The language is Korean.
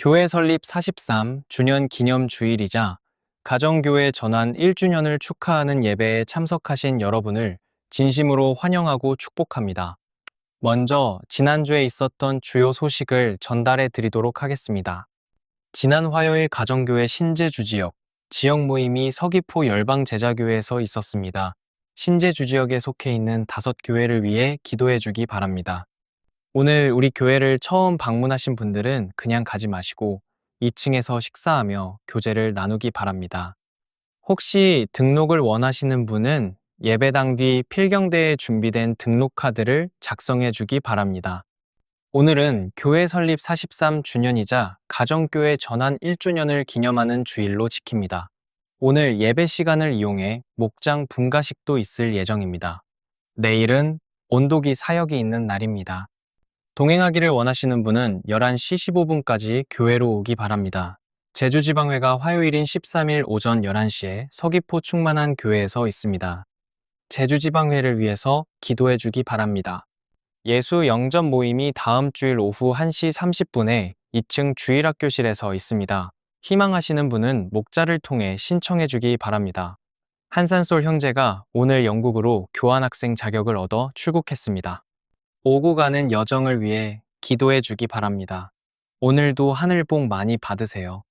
교회 설립 43주년 기념 주일이자 가정교회 전환 1주년을 축하하는 예배에 참석하신 여러분을 진심으로 환영하고 축복합니다. 먼저 지난주에 있었던 주요 소식을 전달해 드리도록 하겠습니다. 지난 화요일 가정교회 신제주 지역 지역 모임이 서귀포 열방제자교회에서 있었습니다. 신제주 지역에 속해 있는 다섯 교회를 위해 기도해 주기 바랍니다. 오늘 우리 교회를 처음 방문하신 분들은 그냥 가지 마시고 2층에서 식사하며 교제를 나누기 바랍니다. 혹시 등록을 원하시는 분은 예배당 뒤 필경대에 준비된 등록 카드를 작성해 주기 바랍니다. 오늘은 교회 설립 43주년이자 가정교회 전환 1주년을 기념하는 주일로 지킵니다. 오늘 예배 시간을 이용해 목장 분가식도 있을 예정입니다. 내일은 온도기 사역이 있는 날입니다. 동행하기를 원하시는 분은 11시 15분까지 교회로 오기 바랍니다. 제주지방회가 화요일인 13일 오전 11시에 서귀포 충만한 교회에서 있습니다. 제주지방회를 위해서 기도해 주기 바랍니다. 예수 영접 모임이 다음 주일 오후 1시 30분에 2층 주일학교실에서 있습니다. 희망하시는 분은 목자를 통해 신청해 주기 바랍니다. 한산솔 형제가 오늘 영국으로 교환학생 자격을 얻어 출국했습니다. 오고 가는 여정을 위해 기도해 주기 바랍니다. 오늘도 하늘 복 많이 받으세요.